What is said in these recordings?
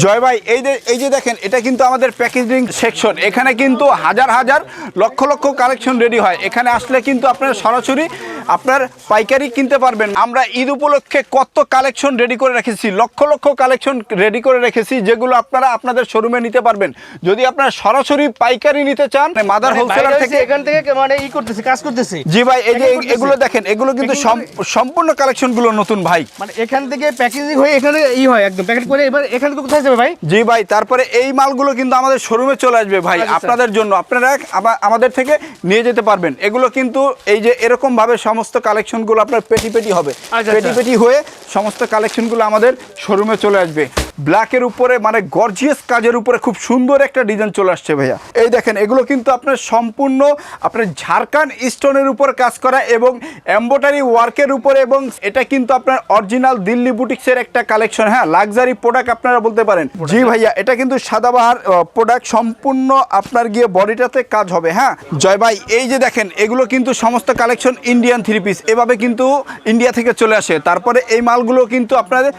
জয় ভাই, এই যে এই যে দেখেন, এটা কিন্তু আমাদের প্যাকেজিং সেকশন এখানে কিন্তু হাজার হাজার লক্ষ লক্ষ কালেকশন রেডি হয়। এখানে আসলে কিন্তু আপনার সরাসরি আপনার পাইকারি কিনতে পারবেন। আমরা ঈদ উপলক্ষে কত কালেকশন রেডি করে রেখেছি লক্ষ লক্ষ কালেকশন রেডি করে রেখেছি যেগুলো আপনারা আপনাদের শোরুমে নিতে পারবেন। যদি আপনারা সরাসরি পাইকারি নিতে চান মাদার হোলসেলার থেকে এখান থেকে মানে ই করতেছে কাজ করতেছে। জি ভাই এই যে এগুলো দেখেন এগুলো কিন্তু সম- সম্পূর্ণ কালেকশনগুলো নতুন ভাই। মানে এখান থেকে প্যাকেজিং হয়ে এখানে ই হয় একদম প্যাকেট করে এবার এখান থেকে কোথায় যাবে ভাই? জি ভাই তারপরে এই মালগুলো কিন্তু আমাদের শোরুমে চলে আসবে ভাই আপনাদের জন্য। আপনারা আমা- আমাদের থেকে নিয়ে যেতে পারবেন। এগুলো কিন্তু এই যে এরকম ভাবে সমস্ত কালেকশনগুলো আপনার পেটি পেটি হবে। আচ্ছা, পেটি আচ্ছা। পেটি হয়ে সমস্ত কালেকশনগুলো আমাদের শোরুমে চলে আসবে। ব্ল্যাকের উপরে মানে গর্জিয়াস কাজের উপরে খুব সুন্দর একটা ডিজাইন চলে আসছে ভাইয়া। এই দেখেন এগুলো কিন্তু আপনার সম্পূর্ণ আপনার ঝাড়খান্ড স্টোনের উপর কাজ করা এবং এম্বোটারি ওয়ার্কের উপরে এবং এটা কিন্তু আপনার অরিজিনাল দিল্লি বুটিক্সের একটা কালেকশন হ্যাঁ লাক্সারি প্রোডাক্ট আপনারা বলতে পারেন। জি ভাইয়া এটা কিন্তু সাদাবাহার প্রোডাক্ট সম্পূর্ণ আপনার গিয়ে বডিটাতে কাজ হবে হ্যাঁ। জয় ভাই এই যে দেখেন এগুলো কিন্তু সমস্ত কালেকশন ইন্ডিয়ান থ্রি পিস এভাবে কিন্তু ইন্ডিয়া থেকে চলে আসে। তারপরে এই মালগুলো কিন্তু আপনাদের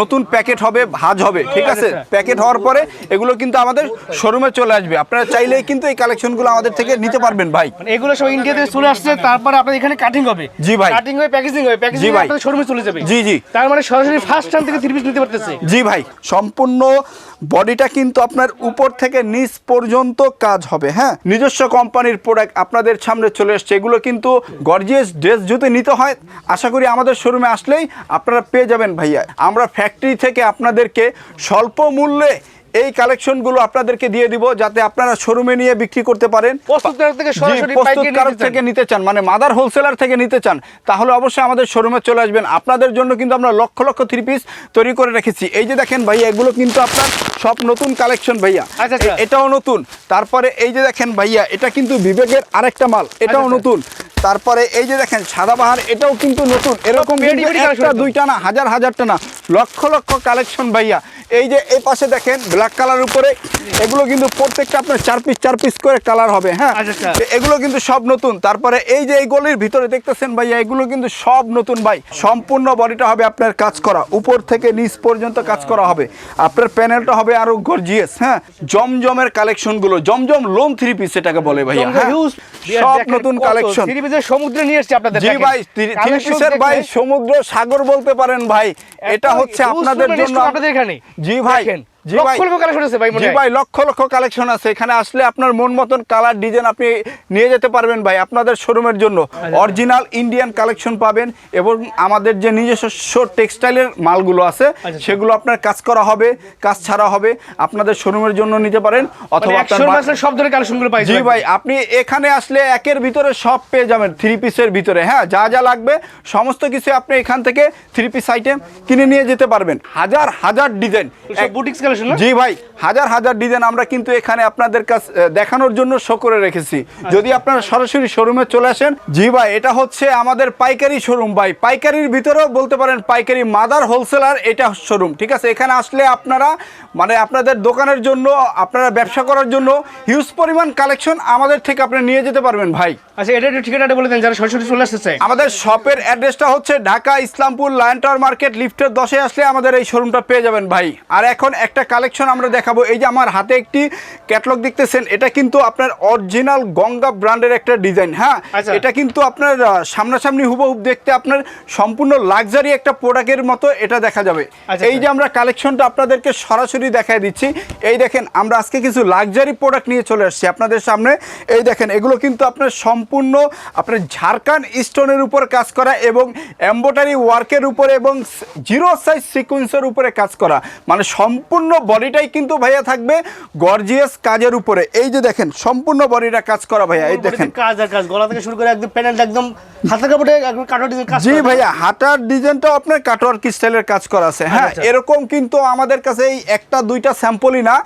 নতুন প্যাকেট হবে ভাজ হবে ঠিক আছে? প্যাকেট হওয়ার পরে এগুলো কিন্তু আমাদের শোরুমে চলে আসবে। আপনারা চাইলেই কিন্তু এই কালেকশনগুলো আমাদের থেকে নিতে পারবেন ভাই। মানে এগুলো সব ইন্ডিয়া থেকে চলে আসছে তারপরে আপনার এখানে কাটিং হবে। জি ভাই। কাটিং হয়ে প্যাকেজিং হবে। প্যাকেজিং জি ভাই। আপনাদের শোরুমে চলে যাবে। জি, জি। তার মানে সরাসরি ফার্স্ট টাইম থেকে থ্রি পিস নিতে পারতেছে। জি ভাই। সম্পূর্ণ বডিটা কিন্তু আপনার উপর থেকে নিচ পর্যন্ত কাজ হবে হ্যাঁ? নিজস্ব কোম্পানির প্রোডাক্ট আপনাদের সামনে চলে এসছে, এগুলো কিন্তু গর্জিয়াস ড্রেস যদি নিতে হয়। আশা করি আমাদের শোরুমে আসলেই আপনারা পেয়ে যাবেন ভাইয়া। আমরা ফ্যাক্টরি থেকে আপনাদেরকে স্বল্প মূল্যে এই কালেকশনগুলো আপনাদেরকে দিয়ে দিব যাতে আপনারা শোরুমে নিয়ে বিক্রি করতে পারেন। প্রস্তুতকারক থেকে নিতে চান। মানে মাদার হোলসেলার থেকে নিতে চান তাহলে অবশ্যই আমাদের শোরুমে চলে আসবেন। আপনাদের জন্য কিন্তু আমরা লক্ষ লক্ষ থ্রি পিস তৈরি করে রেখেছি। এই যে দেখেন ভাইয়া এগুলো কিন্তু আপনার সব নতুন কালেকশন ভাইয়া। আচ্ছা, আচ্ছা। এটাও নতুন। তারপরে এই যে দেখেন ভাইয়া এটা কিন্তু বিবেকের আরেকটা মাল এটাও আচ্ছা। নতুন। তারপরে এই যে দেখেন সাদাবাহার এটাও কিন্তু নতুন। এরকম একটা দুইটা না হাজার হাজারটা না লক্ষ লক্ষ কালেকশন ভাইয়া। এই যে এই পাশে দেখেন ব্ল্যাক কালার উপরে এগুলো কিন্তু প্রত্যেকটা আপনার চার পিস চার পিস করে কালার হবে হ্যাঁ? আচ্ছা, আচ্ছা। এগুলো কিন্তু সব নতুন। তারপরে এই যে এই গলির ভিতরে দেখতেছেন ভাইয়া এগুলো কিন্তু সব নতুন ভাই। সম্পূর্ণ বডিটা হবে আপনার কাজ করা। উপর থেকে নিচ পর্যন্ত কাজ করা হবে। আপনার প্যানেলটা হবে আরও গর্জিয়াস হ্যাঁ? জমজমের কালেকশনগুলো জমজম লোন থ্রি পিস এটাকে বলে ভাইয়া হ্যাঁ? সব নতুন কালেকশন থ্রি পিসের সমুদ্রে নিয়ে এসেছে আপনাদের জি ভাই থ্রি পিসের ভাই সমুদ্র সাগর বলতে পারেন ভাই। এটা হচ্ছে আপনাদের জন্য আপনাদের এখানে। জি ভাই। দেখেন, জি লক্ষ ভাই। লক্ষ collection আছে ভাই মনে জি। ভাই লক্ষ লক্ষ কালেকশন আছে। এখানে আসলে আপনার মন মতন কালার ডিজাইন আপনি নিয়ে যেতে পারবেন ভাই আপনাদের শোরুমের জন্য। আচ্ছা। অরিজিনাল ইন্ডিয়ান কালেকশন পাবেন এবং আমাদের যে নিজস্ব টেক্সটাইলের মালগুলো আছে আচ্ছা। সেগুলো আপনার কাজ করা হবে কাজ ছাড়া হবে আপনাদের শোরুমের জন্য নিতে পারেন মানে অথবা আপনার একশোর বা- মাসে সব ধরনের কালেকশনগুলো পাই জি ভাই আপনি এখানে আসলে একের ভিতরে সব পেয়ে যাবেন থ্রি পিসের ভিতরে। হ্যাঁ যা যা লাগবে সমস্ত কিছু আপনি এখান থেকে থ্রি পিস আইটেম কিনে নিয়ে যেতে পারবেন। হাজার হাজার ডিজাইন বুটিক্স কালেকশন জি ভাই হাজার হাজার ডিজাইন আমরা কিন্তু এখানে আপনাদের কাছে দেখানোর জন্য শো করে রেখেছি। যদি আপনারা সরাসরি শোরুমে চলে আসেন জি ভাই এটা হচ্ছে আমাদের পাইকারি শোরুম ভাই। পাইকারির ভিতরেও বলতে পারেন পাইকারি মাদার হোলসেলার এটা শোরুম ঠিক আছে? এখানে আসলে আপনারা মানে আপনাদের দোকানের জন্য আপনারা ব্যবসা করার জন্য হিউজ পরিমাণ কালেকশন আমাদের থেকে আপনি নিয়ে যেতে পারবেন ভাই। আচ্ছা এটা একটু ঠিকানাটা বলে দেন যারা সরাসরি চলে আসতে আমাদের শপের অ্যাড্রেসটা হচ্ছে Dhaka Islampur lion tower market লিফটের দশে আসলে আমাদের এই শোরুমটা পেয়ে যাবেন ভাই। আর এখন একটা কালেকশন আমরা দেখাবো। এই যে আমার হাতে একটি ক্যাটলগ দেখতেছেন এটা কিন্তু আপনার অরিজিনাল গঙ্গা ব্র্যান্ডের একটা ডিজাইন হ্যাঁ? আচ্ছা। এটা কিন্তু আপনার সামনাসামনি হুবহুব দেখতে আপনার সম্পূর্ণ লাক্সারি একটা প্রোডাক্টের মতো এটা দেখা যাবে। আচ্ছা, এই যে আমরা কালেকশনটা আপনাদেরকে সরাসরি দেখায় দিচ্ছি। এই দেখেন আমরা আজকে কিছু লাক্সারি প্রোডাক্ট নিয়ে চলে আসছি আপনাদের সামনে। এই দেখেন এগুলো কিন্তু আপনার সম্পূর্ণ আপনার ঝাড়খান্ড স্টোনের উপর কাজ করা এবং এম্বোটারি ওয়ার্কের উপরে এবং জিরো সাইজ সিকুয়েন্সের উপরে কাজ করা। মানে সম্পূর্ণ বডিটাই কিন্তু ভাইয়া থাকবে গর্জিয়াস কাজের উপরে। এই যে দেখেন সম্পূর্ণ বডিটা কাজ করা ভাইয়া এই দেখেন। কাজ আর কাজ গলা থেকে শুরু করে একদম প্যানেলটা একদম হাতে কাপড়ে একদম কাটো ডিজাইন কাজ জি ভাইয়া হাতার ডিজাইনটাও আপনার কাটওয়ার্ক স্টাইলের কাজ করা আছে। হ্যাঁ আচ্ছা। এরকম কিন্তু আমাদের কাছে এই একটা দুইটা স্যাম্পলই না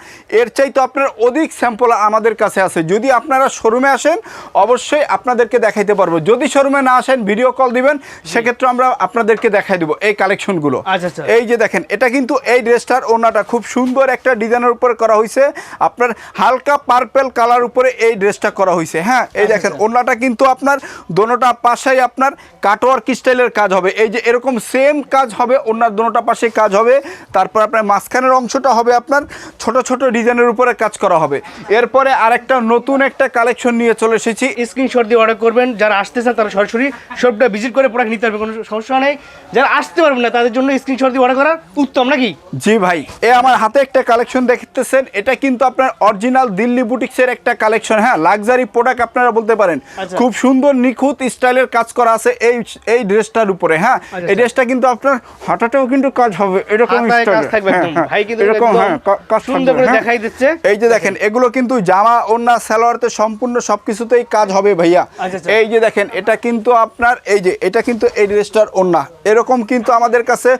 এর চাইতে আপনার অধিক স্যাম্পল আমাদের কাছে আছে। যদি আপনারা শোরুমে আসেন অবশ্যই আপনাদেরকে দেখাইতে পারব। যদি শোরুমে না আসেন ভিডিও কল দিবেন সেক্ষেত্রে আমরা আপনাদেরকে দেখাই দেবো এই কালেকশনগুলো আচ্ছা, আচ্ছা। এই যে দেখেন এটা কিন্তু এই ড্রেসটার ওনাটা খুব সুন্দর একটা ডিজাইনের উপরে করা হয়েছে আপনার হালকা পার্পেল কালার উপরে এই ড্রেসটা করা হয়েছে হ্যাঁ এই দেখেন ওনাটা কিন্তু আপনার দোনোটা পাশেই আপনার কাটওয়ার্ক স্টাইলের কাজ হবে। এই যে এরকম সেম কাজ হবে ওনার দোনোটা পাশে কাজ হবে। তারপর আপনার মাঝখানের অংশটা হবে আপনার ছোট ছোট ডিজাইনের উপরে কাজ করা হবে। এরপরে আরেকটা নতুন একটা কালেকশন নিয়ে চলে এসেছি। স্ক্রিনশট দিয়ে অর্ডার করবেন যারা আসতে চান তারা সরাসরি শপটা ভিজিট করে প্রোডাক্ট নিতে পারবে কোনো সমস্যা নেই যারা আসতে পারবেন না তাদের জন্য স্ক্রিনশট দিয়ে অর্ডার করা উত্তম নাকি জি ভাই এ আমার হাতে একটা কালেকশন দেখতেছেন এটা কিন্তু আপনার অরিজিনাল দিল্লি বুটিক্সের একটা কালেকশন হ্যাঁ লাক্সারি প্রোডাক্ট আপনারা বলতে পারেন আচ্ছা। খুব সুন্দর নিখুঁত স্টাইলের কাজ করা আছে এই এই ড্রেসটার উপরে হ্যাঁ আচ্ছা, এই ড্রেসটা কিন্তু আপনার হঠাৎও কিন্তু কাজ হবে এরকম হ্যাঁ, একদম। হ্যাঁ, ভাই কিন্তু এরকম হ্যাঁ কাজ সুন্দর করে হ্যাঁ। দেখাই দিচ্ছে। এই যে দেখেন এগুলো কিন্তু জামা ওন্না সালোয়ারতে সম্পূর্ণ সবকিছুতেই কাজ হবে ভাইয়া। আচ্ছা, আচ্ছা। এই যে দেখেন এটা কিন্তু আপনার এই যে এটা কিন্তু এই ড্রেসটার ওন্না এরকম কিন্তু আমাদের কাছে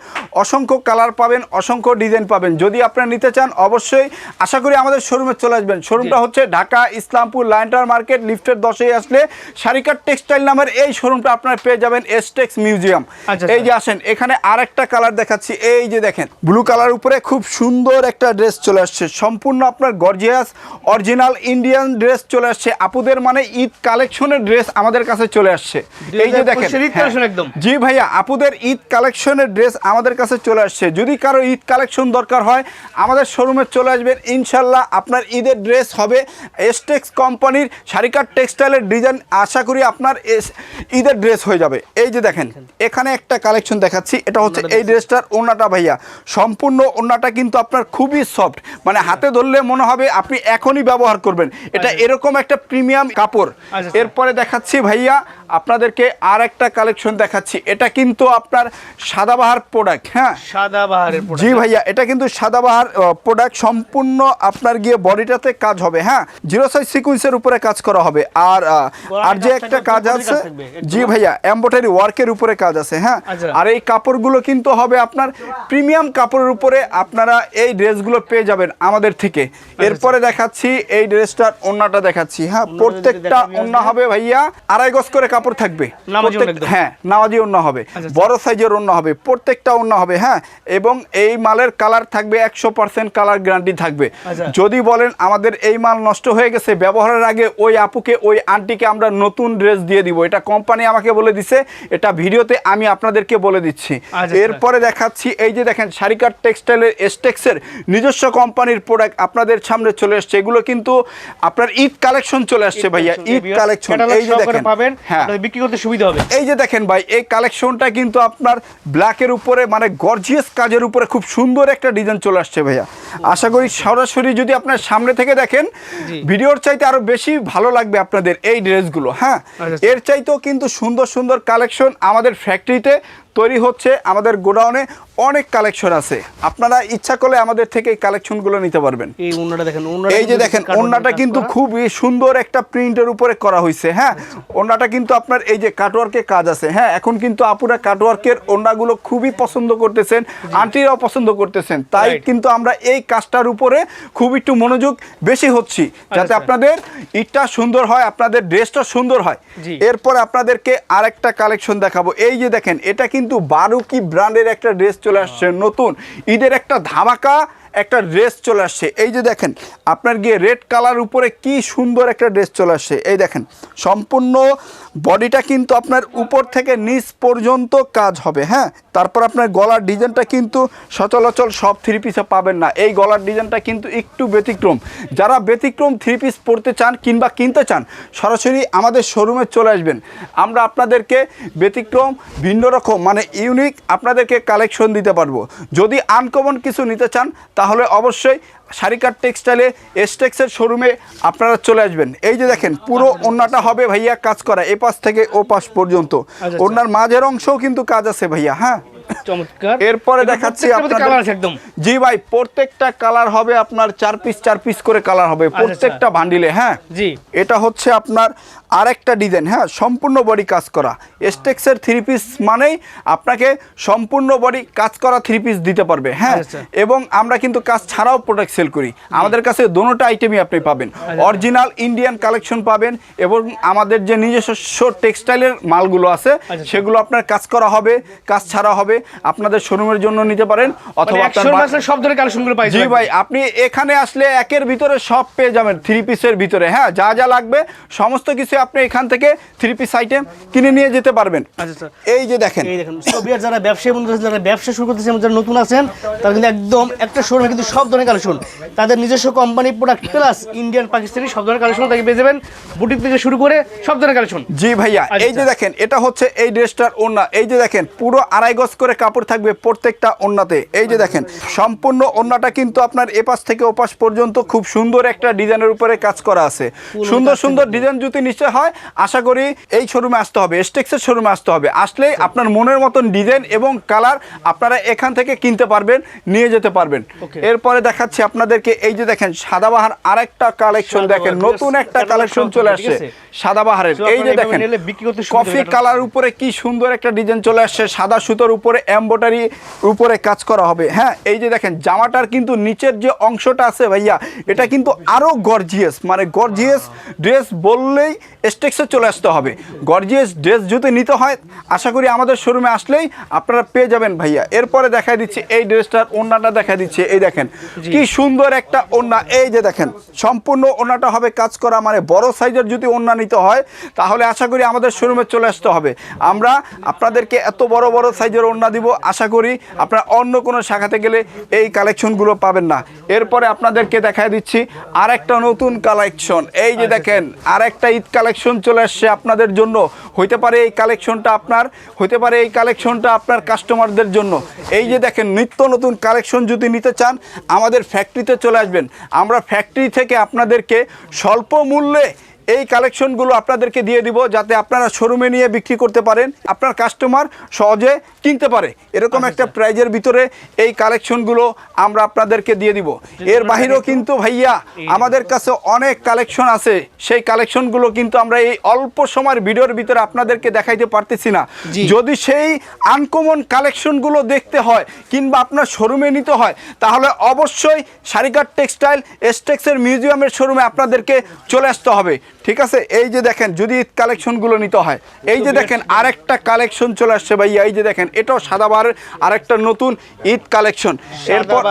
অসংখ্য কালার পাবেন অসংখ্য ডিজাইন পাবেন। যদি আপনারা নিতে চান অবশ্যই আশা করি আমাদের শোরুমে চলে আসবেন। শোরুমটা হচ্ছে ঢাকা ইসলামপুর লাইনটার মার্কেট লিফটের দশেই আসলে সারিকার টেক্সটাইল নামের এই শোরুমটা আপনারা পেয়ে যাবেন এসটেক্স মিউজিয়াম আচ্ছা, এই যে আসেন এখানে আরেকটা কালার দেখাচ্ছি। এই যে দেখেন ব্লু কালার উপরে খুব সুন্দর একটা ড্রেস চলে আসছে। সম্পূর্ণ আপনার গর্জিয়াস অরিজিনাল ইন্ডিয়ান ড্রেস চলে আসছে। আপুদের মানে ঈদ কালেকশনের ড্রেস আমাদের কাছে চলে আসছে। এই যে দেখেন 2025 ঈদ হ্যাঁ। একদম। জি ভাইয়া আপুদের ঈদ কালেকশনের ড্রেস আমাদের কাছে চলে আসছে। যদি কারও ঈদ কালেকশন দরকার হয় আমাদের শোরুমে চলে আসবেন। ইনশাল্লাহ আপনার ঈদের ড্রেস হবে এসটেক্স কোম্পানির শারিকার টেক্সটাইলের ডিজাইন আশা করি আপনার ঈদের ড্রেস হয়ে যাবে। এই যে দেখেন এখানে একটা কালেকশন দেখাচ্ছি। এটা হচ্ছে এই ড্রেসটার ওনাটা ভাইয়া। সম্পূর্ণ ওনাটা কিন্তু আপনার খুবই সফট মানে হাতে ধরলে মনে হবে আপনি এখনই ব্যবহার করবেন। এটা এরকম একটা প্রিমিয়াম কাপড়। আচ্ছা। এরপরে দেখাচ্ছি ভাইয়া আপনাদেরকে আর একটা কালেকশন দেখাচ্ছি। এটা কিন্তু আপনার সাদাবাহার প্রোডাক্ট হ্যাঁ? সাদা বাহারের জি ভাইয়া এটা কিন্তু সাদাবাহার প্রোডাক্ট সম্পূর্ণ আপনার গিয়ে বডিটাতে কাজ হবে হ্যাঁ? জিরো সাইজ সিকুয়েন্সের উপরে কাজ করা হবে। আর আর যে একটা কাজ আছে। জি ভাইয়া এমব্রয়ডারি ওয়ার্কের উপরে কাজ আছে হ্যাঁ? আচ্ছা। আর এই কাপড়গুলো কিন্তু হবে আপনার প্রিমিয়াম কাপড়ের উপরে আপনারা এই ড্রেসগুলো পেয়ে যাবেন আমাদের থেকে। এরপরে দেখাচ্ছি এই ড্রেসটার ওন্নাটা দেখাচ্ছি হ্যাঁ? প্রত্যেকটা ওন্না হবে ভাইয়া আড়াই গজ করে কাপড় থাকবে। হ্যাঁ নামাজি ওন্না হবে। আচ্ছা। বড় সাইজের অন্য হবে প্রত্যেকটা অন্য হবে হ্যাঁ? এবং এই মালের কালার থাকবে একশো পার্সেন্ট কালার গ্যারান্টি থাকবে। আচ্ছা। যদি বলেন আমাদের এই মাল নষ্ট হয়ে গেছে ব্যবহারের আগে ওই আপুকে ওই আন্টিকে আমরা নতুন ড্রেস দিয়ে দিব। এটা কোম্পানি আমাকে বলে দিছে এটা ভিডিওতে আমি আপনাদেরকে বলে দিচ্ছি। আচ্ছা, এরপরে দেখাচ্ছি এই যে দেখেন শারিকার টেক্সটাইলের এসটেক্সের নিজস্ব কোম্পানির প্রোডাক্ট আপনাদের সামনে চলে আসছে এগুলো কিন্তু আপনার ঈদ কালেকশন চলে আসছে ভাইয়া। ঈদ কালেকশন এই যে দেখেন। পাবেন হ্যাঁ। বিক্রি করতে সুবিধা হবে। এই যে দেখেন ভাই এই কালেকশনটা কিন্তু আপনার ব্ল্যাকের উপরে মানে গর্জিয়াস কাজের উপরে খুব সুন্দর একটা ডিজাইন চলে আসছে ভাইয়া। আশা করি সরাসরি যদি আপনার সামনে থেকে দেখেন ভিডিওর চাইতে আরও বেশি ভালো লাগবে আপনাদের এই ড্রেসগুলো হ্যাঁ? আচ্ছা। এর চাইতেও কিন্তু সুন্দর সুন্দর কালেকশন আমাদের ফ্যাক্টরিতে তৈরি হচ্ছে। আমাদের গোডাউনে অনেক কালেকশন আছে। আপনারা ইচ্ছা করলে আমাদের থেকে এই কালেকশনগুলো নিতে পারবেন। এই ওন্নাটা দেখেন এই যে দেখেন ওন্নাটা কিন্তু খুবই সুন্দর একটা প্রিন্টের উপরে করা হয়েছে হ্যাঁ? ওন্নাটা কিন্তু আপনার এই যে কাটওয়ার্কে কাজ আছে হ্যাঁ? এখন কিন্তু আপুরা কাটওয়ার্কের ওন্নাগুলো খুবই পছন্দ করতেছেন আন্টিরাও পছন্দ করতেছেন। তাই কিন্তু আমরা এই কাজটার উপরে খুব একটু মনোযোগ বেশি হচ্ছি যাতে আচ্ছা। আপনাদের ঈদটা সুন্দর হয় আপনাদের ড্রেসটা সুন্দর হয়। এরপর আপনাদেরকে আরেকটা কালেকশন দেখাবো। এই যে দেখেন এটা কিন্তু বারুকি ব্র্যান্ডের একটা ড্রেস চলে আসছে নতুন। ঈদের একটা ধামাকা একটা ড্রেস চলে আসছে। এই যে দেখেন, আপনার গিয়ে রেড কালার উপরে কি সুন্দর একটা ড্রেস চলে আসছে। এই দেখেন, সম্পূর্ণ বডিটা কিন্তু আপনার উপর থেকে নিচ পর্যন্ত কাজ হবে হ্যাঁ? তারপর আপনার গলার ডিজাইনটা কিন্তু সচলাচল সব থ্রি পিসে পাবেন না। এই গলার ডিজাইনটা কিন্তু একটু ব্যতিক্রম। যারা ব্যতিক্রম থ্রি পিস পরতে চান কিংবা কিনতে চান, সরাসরি আমাদের শোরুমে চলে আসবেন। আমরা আপনাদেরকে ব্যতিক্রম, ভিন্ন রকম মানে ইউনিক আপনাদেরকে কালেকশন দিতে পারব। যদি আনকমন কিছু নিতে চান তাহলে অবশ্যই শারিকার টেক্সটাইলে এসটেক্সের শোরুমে আপনারা চলে আসবেন। এই যে দেখেন পুরো ওন্নাটা হবে ভাইয়া কাজ করা এ পাশ থেকে ও পাশ পর্যন্ত। আচ্ছা। ওনার মাঝের অংশও কিন্তু কাজ আছে ভাইয়া হ্যাঁ? এরপরে দেখাচ্ছি জি ভাই প্রত্যেকটা কালার হবে আপনার চার পিস চার পিস করে কালার হবে প্রত্যেকটা ভান্ডিলে হ্যাঁ? জি। এটা হচ্ছে আপনার আরেকটা ডিজাইন হ্যাঁ সম্পূর্ণ বডি কাজ করা। এস্টেক্সের থ্রি পিস মানেই আপনাকে সম্পূর্ণ বডি কাজ করা থ্রি পিস দিতে পারবে হ্যাঁ? আচ্ছা। এবং আমরা কিন্তু কাজ ছাড়াও প্রোডাক্ট সেল করি। আমাদের কাছে দোনোটা আইটেমই আপনি পাবেন। আচ্ছা। অরিজিনাল ইন্ডিয়ান কালেকশন পাবেন এবং আমাদের যে নিজস্ব টেক্সটাইলের মালগুলো আছে আচ্ছা। সেগুলো আপনার কাজ করা হবে কাজ ছাড়া হবে আপনাদের শোরুমের জন্য নিতে পারেন মানে অথবা আপনার বা- মাসে সব ধরনের কালেকশনগুলো পাই জি ভাই আপনি এখানে আসলে একের ভিতরে সব পেয়ে যাবেন থ্রি পিসের ভিতরে হ্যাঁ? যা যা লাগবে সমস্ত কিছু আপনি এখান থেকে থ্রি পিস আইটেম কিনে নিয়ে যেতে পারবেন। আচ্ছা স্যার এই যে দেখেন। এই দেখুন সোভিয়ার যারা ব্যবসায়ী বন্ধুরা আছেন, যারা ব্যবসা শুরু করতেছে এবং যারা নতুন আছেন তারা কিন্তু একদম একটা শোরুমে কিন্তু সব ধরনের কালেকশন তাদের নিজস্ব company product plus Indian Pakistani সব ধরনের কালেকশন তাকে পেয়ে যাবেন। বুটিক থেকে শুরু করে সব ধরনের কালেকশন জি ভাইয়া আচ্ছা। এই যে দেখেন এটা হচ্ছে এই ড্রেসটার ওন্না এই যে দেখেন পুরো আড়াই গজ করে কাপড় থাকবে প্রত্যেকটা ওন্নাতে এই যে দেখেন সম্পূর্ণ ওন্নাটা কিন্তু আপনার এপাশ থেকে ওপাশ পর্যন্ত খুব সুন্দর একটা ডিজাইনের উপরে কাজ করা আছে। সুন্দর সুন্দর ডিজাইন যদি নিশ্চয় হয় আশা করি এই শোরুমে আসতে হবে এস্টেক্সের শোরুমে আসতে হবে। আসলেই আপনার মনের মতন ডিজাইন এবং কালার আপনারা এখান থেকে কিনতে পারবেন নিয়ে যেতে পারবেন। এরপরে দেখাচ্ছি আপনাদেরকে এই যে দেখেন সাদাবাহার আরেকটা কালেকশন দেখেন নতুন একটা কালেকশন চলে আসছে। সাদাবাহারের এই যে দেখেন কফি কালার উপরে কি সুন্দর একটা ডিজাইন চলে আসছে সাদা সুতোর উপরে এমব্রয়ডারি উপরে কাজ করা হবে। হ্যাঁ এই যে দেখেন জামাটার কিন্তু নিচের যে অংশটা আছে ভাইয়া এটা কিন্তু আরও গর্জিয়াস মানে গর্জিয়াস ড্রেস বললেই স্টেক্সে চলে আসতে হবে। গর্জিয়াস ড্রেস যদি নিতে হয় আশা করি আমাদের শোরুমে আসলেই আপনারা পেয়ে যাবেন ভাইয়া। এরপরে দেখা দিচ্ছি এই ড্রেসটার ওড়নাটা দেখা দিচ্ছে এই দেখেন। কি সুন্দর একটা ওড়না এই যে দেখেন সম্পূর্ণ ওড়নাটা হবে কাজ করা মানে বড় সাইজের যদি ওড়না নিতে হয় তাহলে আশা করি আমাদের শোরুমে চলে আসতে হবে। আমরা আপনাদেরকে এত বড় বড় সাইজের ওড়না দিব আশা করি আপনারা অন্য কোনো শাখাতে গেলে এই কালেকশনগুলো পাবেন না। এরপরে আপনাদেরকে দেখায় দিচ্ছি আরেকটা নতুন কালেকশন এই যে দেখেন আরেকটা ঈদ কালেকশন চলে আসছে আপনাদের জন্য। হইতে পারে এই কালেকশনটা আপনার, হইতে পারে এই কালেকশনটা আপনার কাস্টমারদের জন্য। এই যে দেখেন, নিত্য নতুন কালেকশন যদি নিতে চান, আমাদের ফ্যাক্টরিতে চলে আসবেন। আমরা ফ্যাক্টরি থেকে আপনাদেরকে স্বল্প মূল্যে এই কালেকশনগুলো আপনাদেরকে দিয়ে দিব যাতে আপনারা শোরুমে নিয়ে বিক্রি করতে পারেন। আপনার কাস্টমার সহজে কিনতে পারে। এরকম একটা প্রাইজের ভিতরে এই কালেকশনগুলো আমরা আপনাদেরকে দিয়ে দিব। এর বাহিরেও কিন্তু ভাইয়া আমাদের কাছে অনেক কালেকশন আছে। সেই কালেকশনগুলো কিন্তু আমরা এই অল্প সময়ের ভিডিওর ভিতরে আপনাদেরকে দেখাইতে পারতেছি না। যদি সেই আনকমন কালেকশনগুলো দেখতে হয় কিংবা আপনার শোরুমে নিতে হয় তাহলে অবশ্যই সারিকার টেক্সটাইল এস্টেক্সের মিউজিয়ামের শোরুমে আপনাদেরকে চলে আসতে হবে। ঠিক আছে? এই যে দেখেন যদি ঈদ কালেকশনগুলো নিতে হয় এই যে দেখেন আরেকটা কালেকশন চলে আসছে ভাইয়া এই যে দেখেন এটাও সাদাবারের আরেকটা নতুন ঈদ কালেকশন এরপর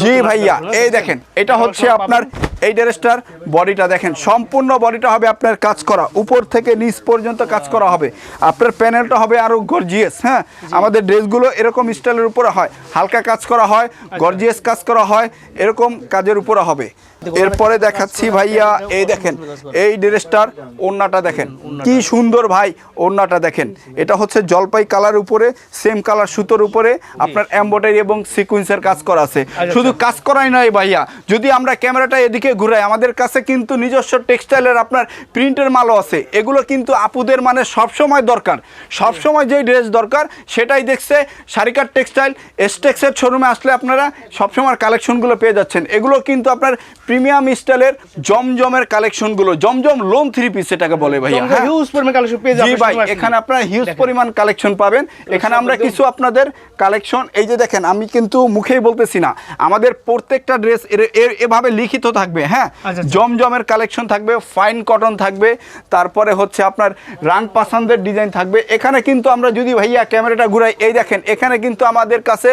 জি ভাইয়া এই দেখেন এটা হচ্ছে আপনার এই ড্রেসটার বডিটা দেখেন সম্পূর্ণ বডিটা হবে আপনার কাজ করা উপর থেকে নিচ পর্যন্ত কাজ করা হবে। আপনার প্যানেলটা হবে আরও গর্জিয়াস হ্যাঁ? আমাদের ড্রেসগুলো এরকম স্টাইলের উপরে হয় হালকা কাজ করা হয় গর্জিয়াস কাজ করা হয় এরকম কাজের উপরে হবে। এরপরে দেখাচ্ছি ভাইয়া এই দেখেন এই ড্রেসটার ওড়নাটা দেখেন। কি সুন্দর ভাই ওড়নাটা দেখেন। এটা হচ্ছে জলপাই কালার উপরে সেম কালার সুতোর উপরে আপনার এমব্রয়ডারি এবং সিকুয়েন্সের কাজ করা আছে। শুধু কাজ করাই নয় ভাইয়া যদি আমরা ক্যামেরাটা এদিকে ঘুরাই আমাদের কাছে কিন্তু নিজস্ব টেক্সটাইলের আপনার প্রিন্টের মালও আছে। এগুলো কিন্তু আপুদের মানে সবসময় দরকার। সবসময় যেই ড্রেস দরকার সেটাই দেখছে সারিকার টেক্সটাইল এসটেক্সের শোরুমে আসলে আপনারা সবসময় কালেকশনগুলো পেয়ে যাচ্ছেন। এগুলো কিন্তু আপনার প্রিমিয়াম স্টাইলের জমজমের কালেকশনগুলো জমজম লোন থ্রি পিস এটাকে বলে হ্যাঁ। হিউজ পরিমাণ কালেকশন পেয়ে যাবেন ভাই এখানে আপনারা হিউজ পরিমাণ কালেকশন পাবেন। এখানে আমরা কিছু আপনাদের কালেকশন এই যে দেখেন আমি কিন্তু মুখেই বলতেছি না আমাদের প্রত্যেকটা ড্রেস এভাবে লিখিত থাকবে হ্যাঁ? আচ্ছা, আচ্ছা। জমজমের কালেকশন থাকবে ফাইন কটন থাকবে তারপরে হচ্ছে আপনার রাং পাসানদের ডিজাইন থাকবে। এখানে কিন্তু আমরা যদি ভাইয়া ক্যামেরাটা ঘুরাই এই দেখেন এখানে কিন্তু আমাদের কাছে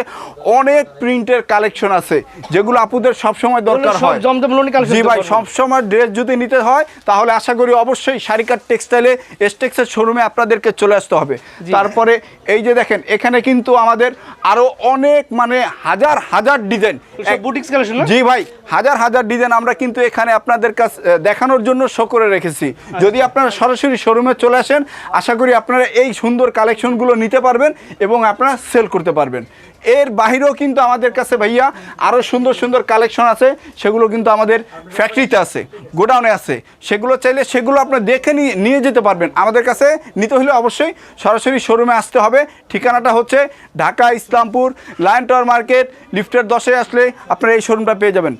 অনেক প্রিন্টের কালেকশন আছে যেগুলো আপুদের সবসময় দরকার হয়। জমজম লোনের কালেকশন জি ভাই সবসময় ড্রেস যদি নিতে হয় তাহলে আশা করি অবশ্যই শারিকার টেক্সটাইলে এস্টেক্সের শোরুমে আপনাদেরকে চলে আসতে হবে। তারপরে এই যে দেখেন এখানে কিন্তু আমাদের আরও অনেক মানে হাজার হাজার ডিজাইন। বুটিক্স কালেকশন জি ভাই হাজার হাজার ডিজাইন আমরা কিন্তু এখানে আপনাদের কাছে দেখানোর জন্য শো করে রেখেছি। যদি আপনারা সরাসরি শোরুমে চলে আসেন আশা করি আপনারা এই সুন্দর কালেকশনগুলো নিতে পারবেন এবং আপনারা সেল করতে পারবেন। এর বাহিরেও কিন্তু আমাদের কাছে ভাইয়া আরও সুন্দর সুন্দর কালেকশন আছে সেগুলো কিন্তু আমাদের ফ্যাক্টরিতে আছে গোডাউনে আছে সেগুলো চাইলে সেগুলো আপনার দেখে নিয়ে যেতে পারবেন। আমাদের কাছে নিতে হলে অবশ্যই সরাসরি শোরুমে আসতে হবে। ঠিকানাটা হচ্ছে Dhaka Islampur, lion tower market, লিফটের দশে আসলে আপনারা এই শোরুমটা পেয়ে যাবেন।